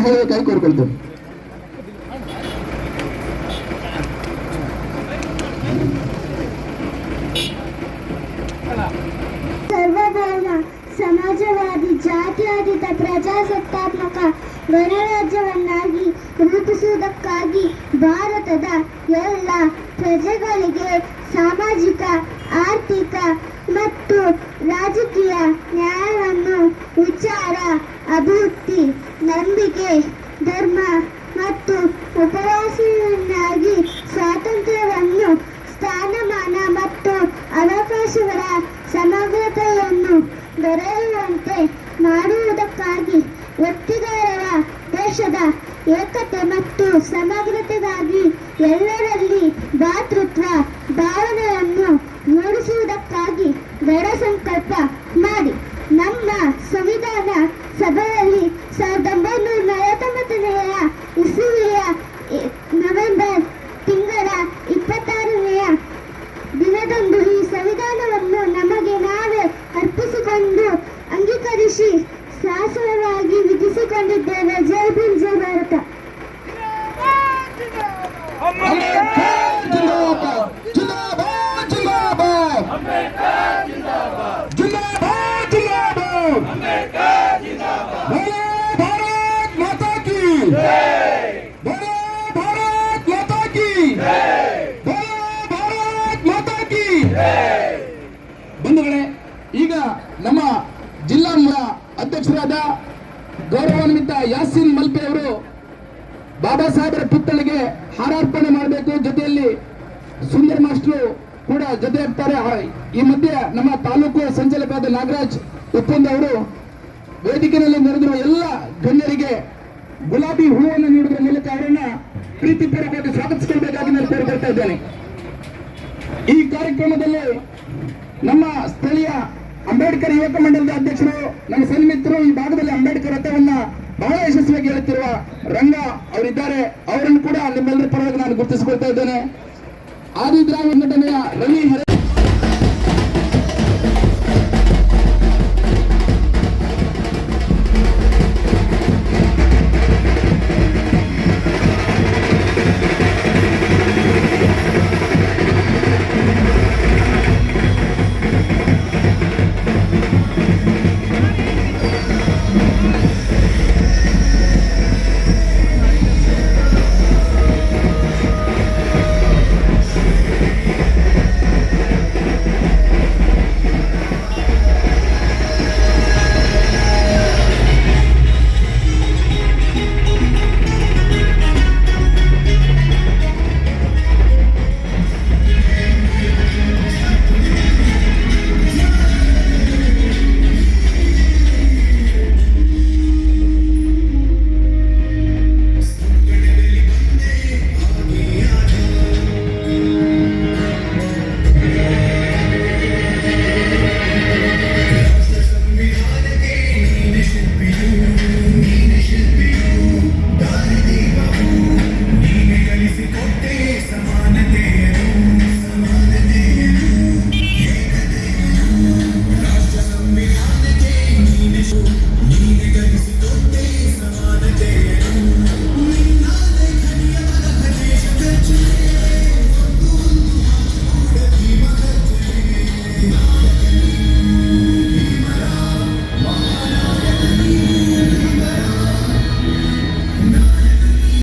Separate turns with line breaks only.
ಹೇಳಬೇಕಾಗಿ ಕೋರ್ಕೊಳ್ತೇವೆ
ಸಮಾಜವಾದಿ ಜಾತ್ಯತೀತ ಪ್ರಜಾಸತ್ತಾತ್ಮಕ ಗಣರಾಜ್ಯವನ್ನಾಗಿ ರೂಪಿಸುವುದಕ್ಕಾಗಿ ಭಾರತದ ಎಲ್ಲ ಪ್ರಜೆಗಳಿಗೆ ಸಾಮಾಜಿಕ, ಆರ್ಥಿಕ ಮತ್ತು ರಾಜಕೀಯ ನ್ಯಾಯವನ್ನು ವಿಚಾರ ಅಭಿವೃದ್ಧಿ ನಂಬಿಕೆ, ಧರ್ಮ ಮತ್ತು ಉಪವಾಸಿಯನ್ನಾಗಿ ಸ್ವಾತಂತ್ರ್ಯವನ್ನು, ಸ್ಥಾನಮಾನ ಮತ್ತು ಅವಕಾಶಗಳ ಸಮಗ್ರತೆಯನ್ನು ದೊರೆಯುವಂತೆ ಮಾಡುವುದಕ್ಕಾಗಿ ಒತ್ತಿಗಾರರ ದೇಶದ ಏಕತೆ ಮತ್ತು ಸಮಗ್ರತೆಗಾಗಿ ಎಲ್ಲರಲ್ಲಿ ಭಾತೃತ್ವ ಕಂಡಿದ್ದೇನೆ. ಜೈ ಬಿಲ್ ಜೈ ಭಾರತ.
ಬಂಧುಗಳೇ ಈಗ ನಮ್ಮ ಜಿಲ್ಲಾ ಮೂಲ ಅಧ್ಯಕ್ಷರಾದ ಗೌರವಾನ್ವಿತ ಯಾಸಿನ್ ಮಲ್ಪೆ ಅವರು ಬಾಬಾ ಸಾಹೇಬರ ಪುತ್ಥಳಿಗೆ ಹಾರಾರ್ಪಣೆ ಮಾಡಬೇಕು. ಜೊತೆಯಲ್ಲಿ ಸುಂದರ್ ಮಾಸ್ಟ್ರು ಕೂಡ ಜೊತೆ ಆಗ್ತಾರೆ. ಈ ಮಧ್ಯೆ ನಮ್ಮ ತಾಲೂಕು ಸಂಚಾಲಕರಾದ ನಾಗರಾಜ್ ಉಪ್ಪಂದ ಅವರು ವೇದಿಕೆಯಲ್ಲಿ ನೆರೆದಿರುವ ಎಲ್ಲ ಗಣ್ಯರಿಗೆ ಗುಲಾಬಿ ಹೂವನ್ನು ನೀಡುವ ಮೂಲಕ ಅವರನ್ನ ಪ್ರೀತಿಪೂರ್ವಕವಾಗಿ ಸ್ವಾಗತಿಸಿಕೊಳ್ಬೇಕಾಗಿ ನಾನು ಕೇಳಿಕೊಳ್ತಾ ಇದ್ದೇನೆ. ಈ ಕಾರ್ಯಕ್ರಮದಲ್ಲಿ ನಮ್ಮ ಸ್ಥಳೀಯ ಅಂಬೇಡ್ಕರ್ ಯುವಕ ಮಂಡಲದ ಅಧ್ಯಕ್ಷರು ನಮ್ಮ ಸನ್ಮಿತ್ರರು ಈ ಭಾಗದಲ್ಲಿ ಅಂಬೇಡ್ಕರ್ ರಥವನ್ನ ಬಹಳ ಯಶಸ್ವಿಯಾಗಿ ಹೇಳುತ್ತಿರುವ ರಂಗ ಅವರಿದ್ದಾರೆ. ಅವರನ್ನು ಕೂಡ ನಿಮ್ಮೆಲ್ಲರ ಪರವಾಗಿ ನಾನು ಗುರುತಿಸಿಕೊಳ್ತಾ ಇದ್ದೇನೆ. ಆದಿ ದ್ರಾವಿಡ ಸಂಘಟನೆಯ ರವಿ